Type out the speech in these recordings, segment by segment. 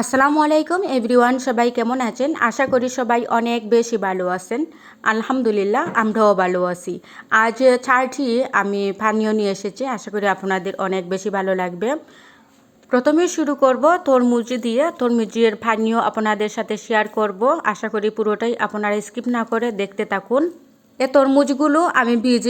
আসসালামু আলাইকুম এভরিওয়ান, সবাই কেমন আছেন? আশা করি সবাই অনেক বেশি ভালো আছেন। আলহামদুলিল্লাহ, আমরাও ভালো আছি। আজ চারটি আমি পানীয় নিয়ে এসেছি, আশা করি আপনাদের অনেক বেশি ভালো লাগবে। প্রথমে শুরু করব তরমুজ দিয়ে। তরমুজের পানীয় আপনাদের সাথে শেয়ার করব। আশা করি পুরোটাই আপনারা স্কিপ না করে দেখতে থাকুন। এ তরমুজগুলো আমি বীজ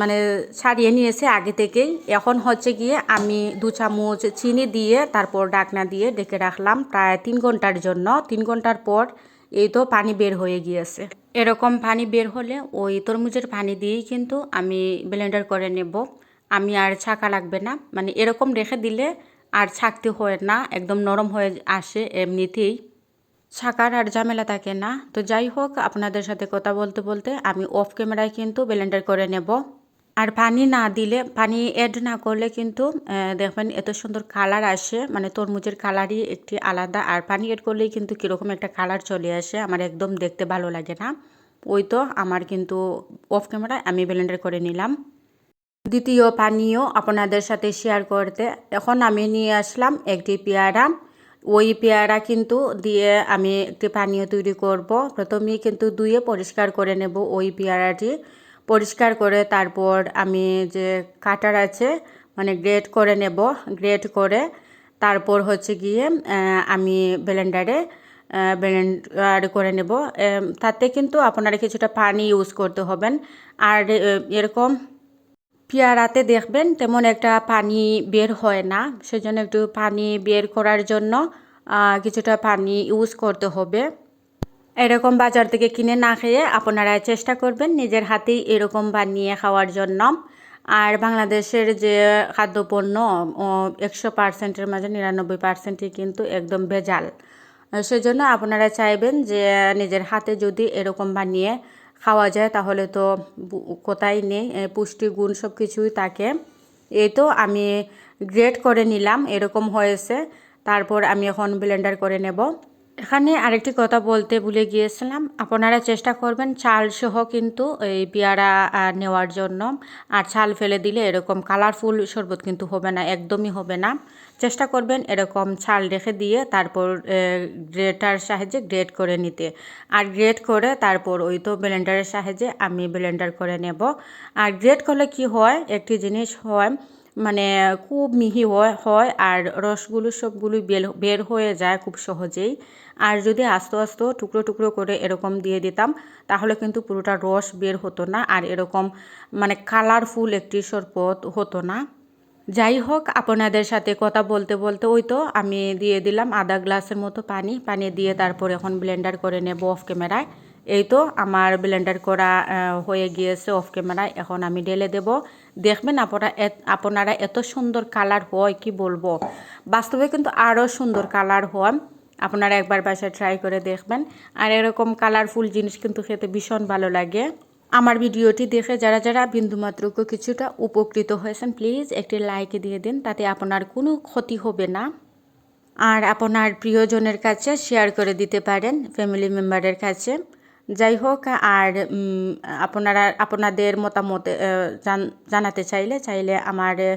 মানে ছাড়িয়ে নিয়েছি আগে থেকেই। এখন হচ্ছে গিয়ে আমি দু চামচ চিনি দিয়ে তারপর ডাকনা দিয়ে ডেকে রাখলাম প্রায় তিন ঘণ্টার জন্য। তিন ঘণ্টার পর এই তো পানি বের হয়ে গিয়েছে। এরকম পানি বের হলে ওই তরমুজের পানি দিয়েই কিন্তু আমি ব্লেন্ডার করে নেব। আমি আর ছাকা লাগবে না। মানে এরকম রেখে দিলে আর ছাকতে হয় না, একদম নরম হয়ে আসে এমনিতেই। ছাকার আর ঝামেলা থাকে না। তো যাই হোক, আপনাদের সাথে কথা বলতে বলতে আমি অফ ক্যামেরায় কিন্তু ব্লেন্ডার করে নেব। আর পানি না দিলে, পানি অ্যাড না করলে কিন্তু দেখবেন এত সুন্দর কালার আসে মানে তরমুজের কালারই একটি আলাদা। আর পানি অ্যাড করলেই কিন্তু কীরকম একটা কালার চলে আসে, আমার একদম দেখতে ভালো লাগে না। ওই তো আমার কিন্তু অফ ক্যামেরায় আমি ব্লেন্ডার করে নিলাম। দ্বিতীয় পানীয় আপনাদের সাথে শেয়ার করতে। এখন আমি নিয়ে আসলাম একটি পেয়ারা। ওই পেয়ারা কিন্তু দিয়ে আমি একটি পানীয় তৈরি করব। প্রথমেই কিন্তু ধুয়ে পরিষ্কার করে নেব ওই পেয়ারাটি। পরিষ্কার করে তারপর আমি যে কাটার আছে মানে গ্রেট করে নেব। গ্রেট করে তারপর হচ্ছে গিয়ে আমি ব্লেন্ডারে ব্লেন্ডার করে নেব। তাতে কিন্তু আপনারা কিছুটা পানি ইউজ করতে হবেন। আর এরকম পেয়ারাতে দেখবেন তেমন একটা পানি বের হয় না। সেজন্য একটু পানি বের করার জন্য কিছুটা পানি ইউজ করতে হবে। এরকম বাজার থেকে কিনে না খেয়ে আপনারা চেষ্টা করবেন নিজের হাতেই এরকম বানিয়ে খাওয়ার জন্য। আর বাংলাদেশের যে খাদ্যপণ্য একশো পার্সেন্টের মাঝে নিরানব্বই পার্সেন্টই কিন্তু একদম ভেজাল। সেজন্য আপনারা চাইবেন যে নিজের হাতে যদি এরকম বানিয়ে খাওয়া যায়, তাহলে তো কোথায় নেই পুষ্টিগুণ সব কিছুই থাকে। এই তো আমি গ্রেট করে নিলাম, এরকম হয়েছে। তারপর আমি এখন ব্লেন্ডার করে নেব। এখানে আরেকটি কথা বলতে ভুলে গিয়েছিলাম। আপনারা চেষ্টা করবেন চাল সহ কিন্তু এই পেয়ারা নেওয়ার জন্য। আর চাল ফেলে দিলে এরকম কালারফুল শরবত কিন্তু হবে না, একদমই হবে না। চেষ্টা করবেন এরকম ছাল রেখে দিয়ে তারপর গ্রেটার সাহায্যে গ্রেট করে নিতে। আর গ্রেট করে তারপর ওই তো ব্লেন্ডারের সাহায্যে আমি ব্লেন্ডার করে নেব। আর গ্রেট করলে কি হয়? একটি জিনিস হয় মানে খুব মিহি হয় হয় আর রসগুলো সবগুলোই বের বের হয়ে যায় খুব সহজেই। আর যদি আস্তে আস্তে টুকরো টুকরো করে এরকম দিয়ে দিতাম, তাহলে কিন্তু পুরোটা রস বের হতো না আর এরকম মানে কালারফুল একটি শরবত হতো না। যাই হোক, আপনাদের সাথে কথা বলতে বলতে ওই তো আমি দিয়ে দিলাম আধা গ্লাসের মতো পানি পানি দিয়ে তারপর এখন ব্লেন্ডার করে নেব অফ ক্যামেরায় এই তো আমার ব্লেন্ডার করা হয়ে গিয়েছে অফ ক্যামেরায় এখন আমি ঢেলে দেব। দেখবেন আপনারা আপনারা এত সুন্দর কালার হয়, কি বলব? বাস্তবে কিন্তু আরও সুন্দর কালার হয়। আপনারা একবার বাসায় ট্রাই করে দেখবেন। আর এরকম কালারফুল জিনিস কিন্তু খেতে ভীষণ ভালো লাগে। আমার ভিডিওটি দেখে যারা যারা বিন্দুমাত্র কিছুটা উপকৃত হয়েছেন প্লিজ একটি লাইক দিয়ে দিন, তাতে আপনার কোনো ক্ষতি হবে না। আর আপনার প্রিয়জনের কাছে শেয়ার করে দিতে পারেন ফ্যামিলি মেম্বারের কাছে। যাই হোক আর আপনারা, আপনাদের মতামত জান- জানাতে চাইলে চাইলে আমার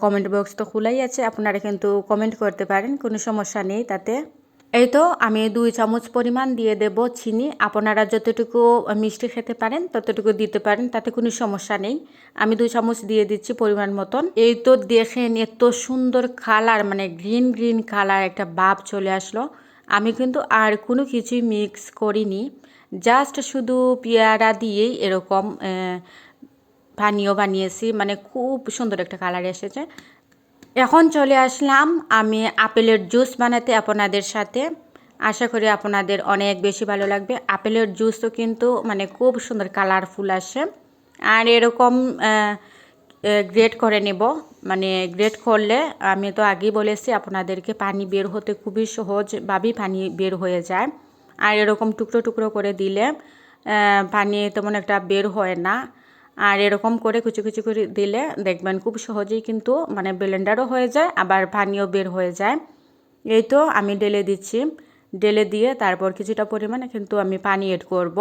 কমেন্ট বক্স তো খোলাই আছে, আপনারা কিন্তু কমেন্ট করতে পারেন, কোনো সমস্যা নেই তাতে। এই তো, আমি দুই চামচ পরিমাণ দিয়ে দেব চিনি, আপনারা যতটুকু মিষ্টি খেতে পারেন, ততটুকু দিতে পারেন, তাতে কোনো সমস্যা নেই। আমি দুই চামচ দিয়ে দিচ্ছি পরিমাণ মতন। এই তো, দেখেন এত সুন্দর কালার মানে গ্রিন গ্রিন কালার একটা ভাব চলে আসলো। আমি কিন্তু আর কোনো কিছুই মিক্স করিনি। জাস্ট শুধু পেয়ারা দিয়েই এরকম পানীয় বানিয়েছি মানে খুব সুন্দর একটা কালার এসেছে। এখন চলে আসলাম আমি আপেলের জুস বানাতে আপনাদের সাথে। আশা করি আপনাদের অনেক বেশি ভালো লাগবে। আপেলের জুসও কিন্তু মানে খুব সুন্দর কালারফুল আসে। আর এরকম গ্রেট করে নেব। মানে গ্রেট করলে, আমি তো আগেই বলেছি, আপনাদেরকে পানি বের হতে খুবই সহজভাবেই পানি বের হয়ে যায়। আর এরকম টুকরো টুকরো করে দিলে পানি তেমন একটা বের হয় না। আর এরকম করে কুচি কুচি করে দিলে দেখবেন খুব সহজেই কিন্তু মানে ব্লেন্ডারও হয়ে যায়, আবার পানিও বের হয়ে যায়। এই তো আমি ডেলে দিচ্ছি। ডেলে দিয়ে তারপর কিছুটা পরিমাণে কিন্তু আমি পানি এড করব।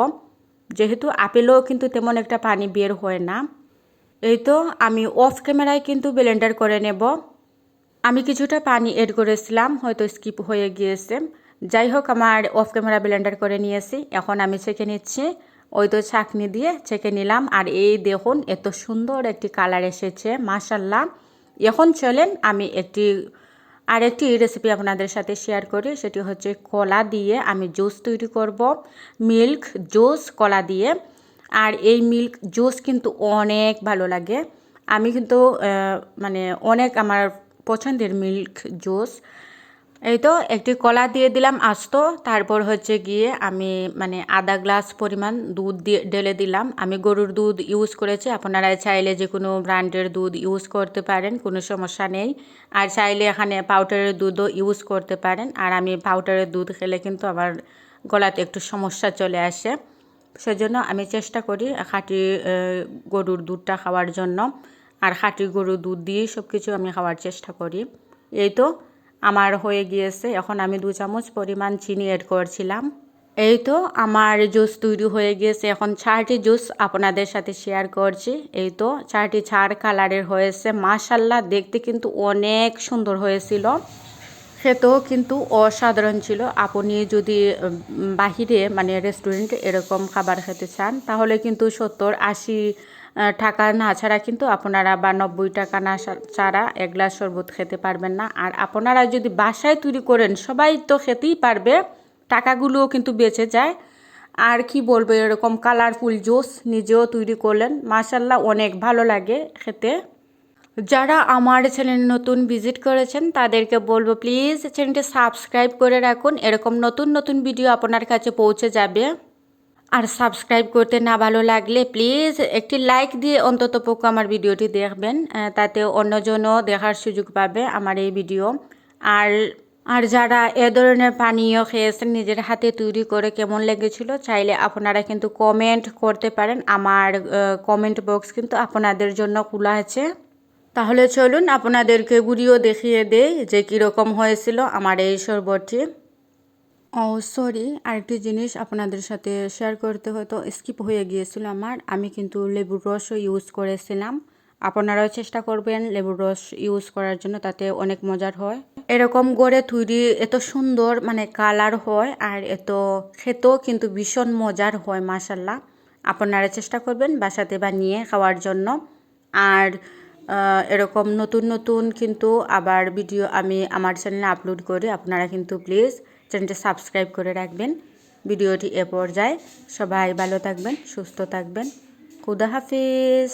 যেহেতু আপেলও কিন্তু তেমন একটা পানি বের হয় না। এই তো আমি অফ ক্যামেরায় কিন্তু ব্লেন্ডার করে নেব। আমি কিছুটা পানি এড করেছিলাম, হয়তো স্কিপ হয়ে গিয়েছে। যাই হোক আমার অফ ক্যামেরা ব্লেন্ডার করে নিয়েছি। এখন আমি ছেঁকে নিচ্ছি। ওই তো ছাঁকনি দিয়ে ছেঁকে নিলাম। আর এই দেখুন, এত সুন্দর একটি কালার এসেছে মাশাল্লাহ এখন চলেন, আমি একটি, আরেকটি রেসিপি আপনাদের সাথে শেয়ার করি। সেটি হচ্ছে কলা দিয়ে আমি জুস তৈরি করব। মিল্ক জুস কলা দিয়ে। আর এই মিল্ক জুস কিন্তু অনেক ভালো লাগে। আমি কিন্তু মানে অনেক আমার পছন্দের মিল্ক জুস এই তো একটি কলা দিয়ে দিলাম আস্ত, তারপর হচ্ছে গিয়ে আমি মানে আধা গ্লাস পরিমাণ দুধ দিয়ে ঢেলে দিলাম। আমি গরুর দুধ ইউজ করেছি, আপনারা চাইলে যে কোনো ব্র্যান্ডের দুধ ইউজ করতে পারেন, কোনো সমস্যা নেই। আর চাইলে এখানে পাউডারের দুধও ইউজ করতে পারেন। আর আমি পাউডারের দুধ খেলে কিন্তু আমার গলাতে একটু সমস্যা চলে আসে। সেজন্য আমি চেষ্টা করি খাঁটি গরুর দুধটা খাওয়ার জন্য। আর খাঁটি গরুর দুধ দিয়েই সব কিছু আমি খাওয়ার চেষ্টা করি। এই তো আমার হয়ে গিয়েছে। এখন আমি দু চামচ পরিমাণ চিনি এড করছিলাম। এই তো আমার জুস তৈরি হয়ে গিয়েছে। এখন চারটি জুস আপনাদের সাথে শেয়ার করছি। এই তো চারটি ছাড় কালারের হয়েছে। মাশাল্লাহ দেখতে কিন্তু অনেক সুন্দর হয়েছিল। খেতেও কিন্তু অসাধারণ ছিল। আপনি যদি বাহিরে মানে রেস্টুরেন্টে এরকম খাবার খেতে চান, তাহলে কিন্তু সত্তর আশি টাকা না ছাড়া কিন্তু আপনারা বা নব্বই টাকা না ছাড়া এক গ্লাস শরবত খেতে পারবেন না। আর আপনারা যদি বাসায় তৈরি করেন, সবাই তো খেতেই পারবে, টাকাগুলোও কিন্তু বেঁচে যায়। আর কি বলব, এরকম কালারফুল জুস নিজেও তৈরি করলেন মাসাল্লাহ অনেক ভালো লাগে খেতে। যারা আমার চ্যানেল নতুন ভিজিট করেছেন, তাদেরকে বলব প্লিজ চ্যানেলটি সাবস্ক্রাইব করে রাখুন, এরকম নতুন নতুন ভিডিও আপনার কাছে পৌঁছে যাবে। আর সাবস্ক্রাইব করতে না ভালো লাগলে প্লিজ একটি লাইক দিয়ে অন্তত পক্ষ আমার ভিডিওটি দেখবেন তাতে অন্যজনও দেখার সুযোগ পাবে আমার এই ভিডিও। আর আর যারা এ ধরনের পানীয় খেয়েছেন, নিজের হাতে তৈরি করে কেমন লেগেছিল চাইলে আপনারা কিন্তু কমেন্ট করতে পারেন। আমার কমেন্ট বক্স কিন্তু আপনাদের জন্য খোলা আছে। তাহলে চলুন, আপনাদেরকে গুড়িও দেখিয়ে দেই যে কীরকম হয়েছিল আমার এই শরবতটি। সরি আরেকটি জিনিস আপনাদের সাথে শেয়ার করতে হয়তো স্কিপ হয়ে গিয়েছিল আমার। আমি কিন্তু লেবুর রসও ইউজ করেছিলাম। আপনারাও চেষ্টা করবেন লেবুর রস ইউজ করার জন্য, তাতে অনেক মজার হয়। এরকম গড়ে তৈরি এত সুন্দর মানে কালার হয় আর এত খেতেও কিন্তু ভীষণ মজার হয় মাসাল্লাহ আপনারা চেষ্টা করবেন বাসাতে বানিয়ে খাওয়ার জন্য। আর এরকম নতুন নতুন কিন্তু আবার ভিডিও আমি আমার চ্যানেলে আপলোড করি। আপনারা কিন্তু প্লিজ চ্যানেলটি সাবস্ক্রাইব করে রাখবেন। ভিডিওটি এ পর্যায়ে সবাই ভালো থাকবেন সুস্থ থাকবেন। খুদা হাফিজ।